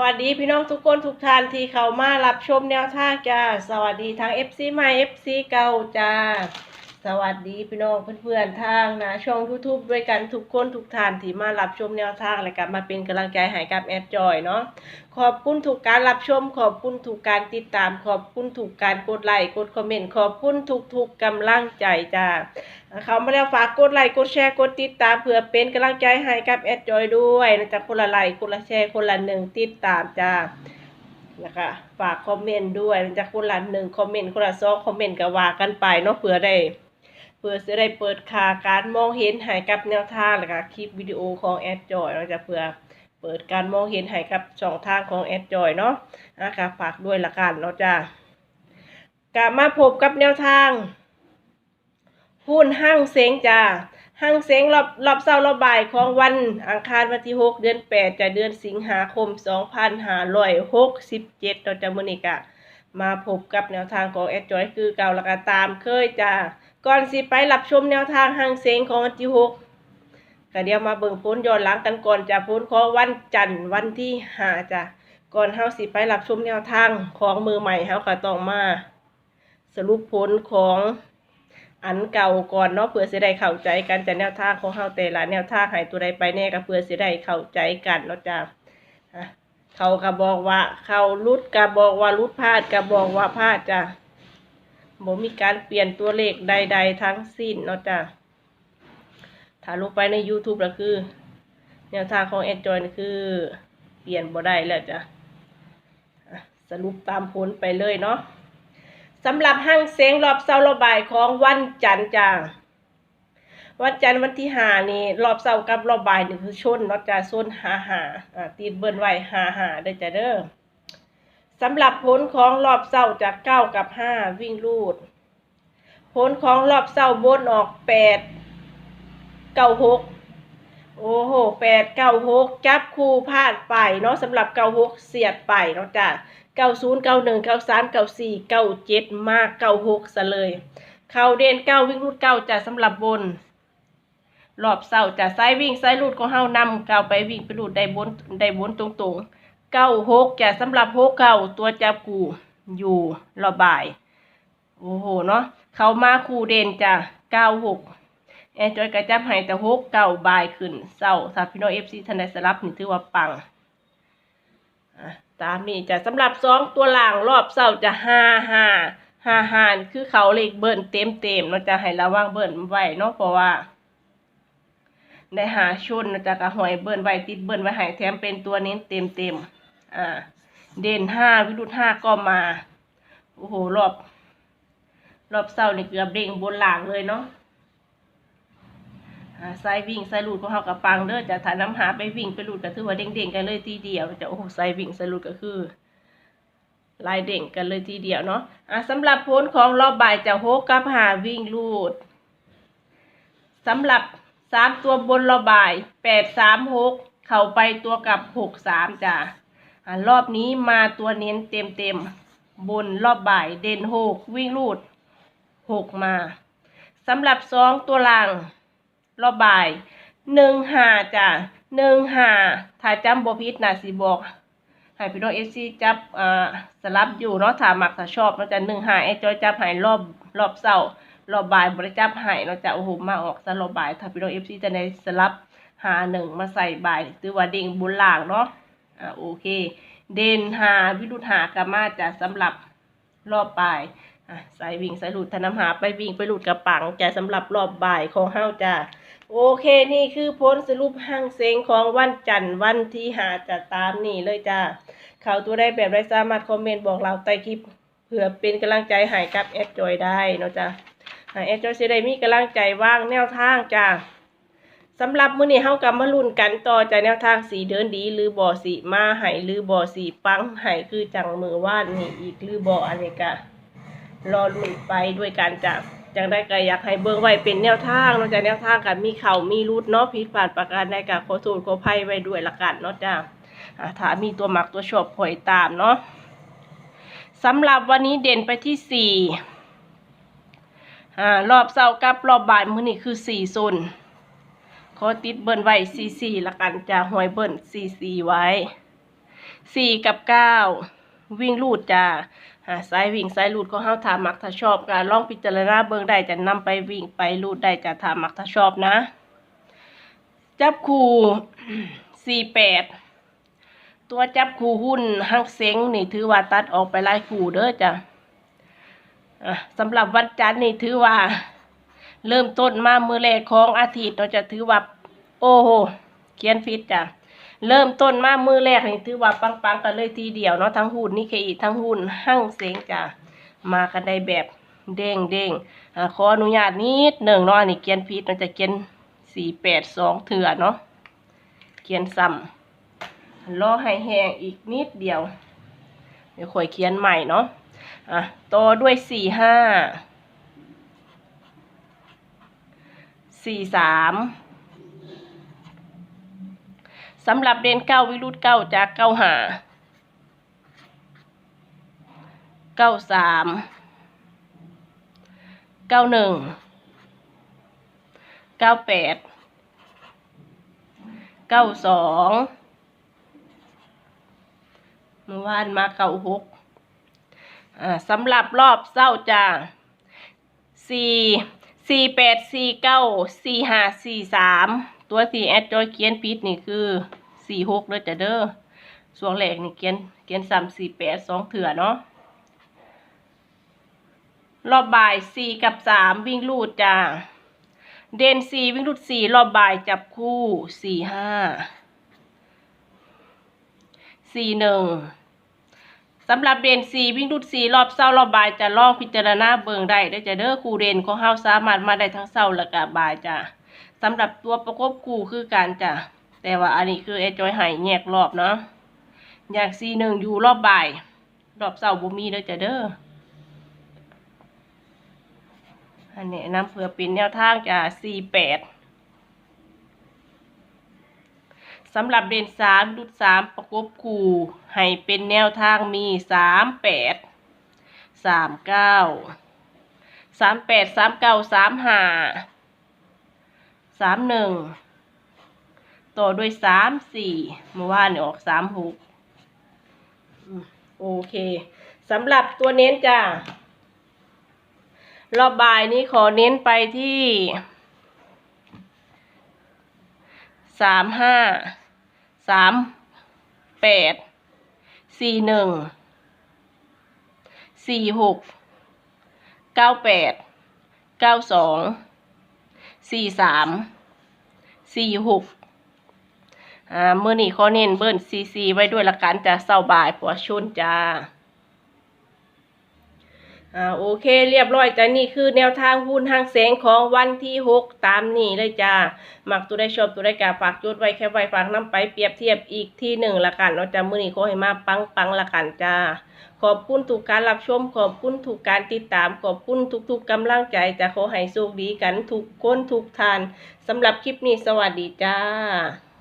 วัสดีพี่น้องทุกคนทุกท่านที่เข้ามารับชมแนวทางจ้า สวัสดีทาง FC ใหม่ FC เก่าจ้า สวัสดีพี่น้องเพื่อนๆทางนะช่อง YouTube ด้วยกันทุกคนทุกท่านที่มารับชมแนวทางและกับมาเป็นกำลังใจให้กับแอดจอยเนาะขอบคุณทุกการรับชม ขอบคุณทุกการติดตาม ขอบคุณทุกการกดไลค์กดคอมเมนต์ขอบคุณทุกๆกกำลังใจจ้าเขามาแล้วฝากกดไลค์กดแชร์กดติดตามเพื่อเป็นกำลังใจให้กับแอดจอยด้วยนะจ๊ะคนละไลค์คนละแชร์คนละหนึ่งติดตามจ้านะคะฝากคอมเมนต์ด้วยนะจ๊ะคนละหนึ่งคอมเมนต์คนละสองคอมเมนต์ก็ว่ากันไปเนาะเผื่อได้ เพื่อจะได้เปิดค่าการมองเห็นให้กับแนวทางแล้วก็คลิปวิดีโอของแอดจอยเราจะเพื่อเปิดการมองเห็นให้กับช่องทางของแอดจอยเนาะนะคะฝากด้วยละกันเนาะจ้ากลับมาพบกับแนวทางหุ้นห้างเซงจ้าห้างเซงรอบรอบเศร้ารอบบ่ายของวันอังคารวันที่ 6 เดือน 8จะเดือนสิงหาคม 2567เราจะมือนิกะมาพบกับแนวทางของแอดจอยคือเก่าละก็ตามเคยจ้า ก่อนสิไปรับชมแนวทางห้างเซงของวันที่6ก็เดี๋ยวมาเบิ่งพ้นย้อนหลังกันก่อนจะพ้นของวันจันทร์วันที่5จ้ะก่อนเฮาสิไปรับชมแนวทางของมือใหม่เฮาก็ต้องมา สรุปผลของอันเก่าก่อนเนาะเพื่อสิได้เข้าใจกันจากแนวทางของเฮาแต่ละแนวทางให้ตัวใดไปแน่ก็เพื่อสิได้เข้าใจกันเนาะจ้ะเขาก็บอกว่า เขารุดก็บอกว่ารุดพลาดก็บอกว่าพลาดจ้ะ บ่มีการเปลี่ยนตัวเลขใด ๆ ทั้งสิ้นเนาะจ้ะถ้าลงไปใน YouTube แล้วคือ แนวทางของแอดจอยนี่คือเปลี่ยนบ่ได้แล้วจ้ะสรุปตามผลไปเลยเนาะสำหรับห้างเสียงรอบเสาร์รอบบ่ายของวันจันทร์จ้าวันจันทร์วันที่หานี่รอบเสากับรอบบ่ายนี่คือชนเนาะจ้าชนหาหาอ่าตีนเบิ้นไว้หาหาได้จ้าเด้อ สำหรับผลของรอบเสาร์จากเก้ากับห้าวิ่งลูด ผลของรอบเสาร์บนออกแปดเก้าหกโอ้โหแปดเก้าหกจับคู่พลาดไปเนาะสำหรับเก้าหกเสียดไปเนาะจ้าเก้าศูนย์เก้าหนึ่งเก้าสามเก้าสี่เก้าเจ็ดมากเก้าหกซะเลย เข่าเด่นเก้าวิ่งรูดเก้าจะสำหรับบนรอบเสาจะซ้ายวิ่งซ้ายรูดของเฮานำเก้าไปวิ่งไปรูดได้บนได้บนตรงตรงๆ เก้าหกจะสำหรับหกเก้าตัวจับกูอยู่รอบบ่าย โอ้โหเนาะเขามาคู่เด่นจ้ะเก้าหกแอนจอยกระจับให้แต่หกเก้าบ่ายขึ้นเสาถ้าพี่น้องเอฟซีทันไดสลับนี่ถือว่าปังตามนี้จะสำหรับสองตัวล่างรอบเสาร์จะห้าห้าห้าห้าคือเขาเลขเบิ้ลเต็มเต็มเราจะให้ระวังเบิ้ลไว้เนาะเพราะว่าได้หาชุนเราจะกระหอยเบิ้ลไว้ติดเบิ้ลไว้ให้แถมเป็นตัวเน้นเต็มเต็ม อ่า เด่นห้าวิรุธห้าก็มา โอ้โห รอบ รอบเสาร์นี่เกือบเด้งบนหลังเลยเนาะอ่าไซวิ่งไซลูดของเขากับปังเด้อจะถ่ายน้ำหาไปวิ่งไปลูดก็ถือว่าเด้งๆกันเลยทีเดียวจะโอ้โหไซวิ่งไซลูดก็คือลายเด้งกันเลยทีเดียวเนาะอะสำหรับผลของรอบบ่ายจะโฮกกับหาวิ่งลูดสำหรับสามตัวบนรอบบ่ายแปดสามหกเข้าไปตัวกับหกสามจ้ะอะ รอบนี้มาตัวเน้นเต็มเต็มๆบนรอบบ่ายเด่นหกวิ่งลูดหกมาสำหรับสองตัวล่างรอบบ่ายหนึ่งหาจ้ะหนึ่งหาถ้าจำบพิษนะสิบอกให้พี่น้องเอซีจับอ่าสลับอยู่เนาะถามักถ้าชอบเนาะจะหนึ่งหาไอจอยจับหายรอบรอบเสาร์รอบบ่ายบริจับหายเนาะจะโอ้โหมาออกสรอบบ่ายถ้าพี่น้องเอฟซีจะในสลับหาหนึ่งมาใส่บ่ายตือว่าเด้งบุญล่างเนาะ อ่าโอเค เด่นหาวิรุธหากามาจะสำหรับรอบบ่ายอะสายวิ่งสายหลุดธนำหาไปวิ่งไปหลุดกระปังจะสำหรับรอบบ่ายของเฮาจ้าโอเคนี่คือผลสรุปห้างเซงของวันจันทร์วันที่หาจะตามนี่เลยจ้าเขาตัวได้แบบไรสามารถคอมเมนต์บอกเราใต้คลิปเพื่อเป็นกำลังใจให้กับแอดจอยได้เนาะจ้าให้แอดจอยจะได้มีกำลังใจว่างแนวทางจ้า สำหรับมื้อนี้เฮากำมาลุ้นกันต่อจากแนวทางสีเดินดีหรือบ่อสีมาให้หรือบ่อสีปังให้คือจังมือว่านนี่อีกหรือบ่ออันนี้กะรอลุ้นไปด้วยกันจ้ะจังได้ก็อยากให้เบิ่งไว้เป็นแนวทางนาะจ้ะแนวทางกันมีเข่ามีรุดเนาะผิดพลาดประการใดก็ขอโทษขออภัยไว้ด้วยละกันเนาะจ้ะอ่าถ้ามีตัวหมักตัวชอบคอยตามเนาะสำหรับวันนี้เด่นไปที่สี่อ่ารอบเสาร์กับรอบบ่ายมื้อนี้คือสี่โซน อติดเบิ้ลไว้สี่สี่ละกันจะหวยเบิ้ลสี่สี่ไว้สี่กับเก้าวิ่งลูดจ้าหาสายวิ่งสายลูดก็เฮาถามมักถ้าชอบก็ลองพิจารณาเบิ่งได้จะนำไปวิ่งไปลูดได้จะถามมักถ้าชอบนะ จับคู่สี่แปดตัวจับคู่หุ้นหักเซ็งนี่ถือว่าตัดออกไปหลายคู่เด้อจ้ะอะสำหรับวันจันทร์นี่ถือว่า เริ่มต้นมามือแรกของอาทิตย์เราจะถือว่า โอ้โหเขียนฟิตจ้ะเริ่มต้นมามือแรกนี่ถือว่าปังๆกันเลยทีเดียวเนาะทั้งหุ้นนี่เคอีทั้งหุ้นหั่งเสียงจ้ะมากันได้แบบเด้งเด้งอขออนุญาตนิดหนึ่งเนาะอันนี่เขียนฟิตเราจะเขียนสี่แปดสองเถื่อเนาะเขียนซ้ำรอให้แห้งอีกนิดเดียว เดี๋ยวค่อยเขียนใหม่เนาะอะต่อด้วยสี่ห้าสี่สาม สำหรับเดนเก้าวิรุธเก้าจากเก้าหาเก้าสามเก้าหนึ่งเก้าแปดเก้าสองเมื่อวานมาเก้าหกอ่าสำหรับรอบเศร้าจ้าสี่สี่แปดสี่เก้าสี่ห้าสี่สาม ตัวสี่แอดจอยเขียนปิดนี่คือสี่หกเลยจ้ะเด้อส่วนแรกนี่เขียนเขียนสามสี่แปดสองเถื่อเนาะรอบบ่ายสี่กับสามวิ่งลูดจ้าเดนสี่วิ่งลูดสี่รอบบ่ายจับคู่สี่ห้าสี่หนึ่งสำหรับเดนซีวิ่งดุดซีรอบเศร้ารอบบ่ายจะลองพิจารณาเบิงได้ได้อจะเด้อครูเดนของเฮาสามารถมาได้ทั้งเศร้าและก็บ่ายจ้ะ สำหรับตัวประกบคู่คือการจ้ะแต่ว่าอันนี้คือเอจอยใหายแยกรอบเนาะอย่างซีหนึ่งอยู่รอบบ่ายรอบเศร้าบ่มีเด้อจะเด้ออันนี้นำเพื่อเป็นแนวทางจะสี่แปดสำหรับเด่นสามดุดสามประกบคู่ให้เป็นแนวทางมีสามแปดสามเก้าสามแปดสามเก้าสามห้า สามหนึ่งต่อด้วยสามสี่เมื่อวานเนี่ยออกสามหกโอเคสำหรับตัวเน้นจ้ารอบบ่ายนี้ขอเน้นไปที่สามห้าสามแปดสี่หนึ่งสี่หกเก้าแปดเก้าสอง สี่สามสี่หกอ่าเมื่อนี้ขอเน้นเบิ้ลซีซีไว้ด้วยละกันจะเศร้าบ่ายผัวชุนจ้า อ่าโอเคเรียบร้อยจ้ะนี่คือแนวทางหุ้นทางแสงของวันที่หกตามนี้เลยจ้าหมักตัวได้ชอบตัวได้กาฝากจดไว้แค่ไว้ฝากน้ำไปเปรียบเทียบอีกที่หนึ่งละกันเนาะจ้ามือนี้ขอให้มาปังปังละกันจ้าขอบคุณทุกการรับชมขอบคุณทุกการติดตามขอบคุณทุกๆกำลังใจจะขอให้โชคดีกันทุกคนทุกท่านสำหรับคลิปนี้สวัสดีจ้า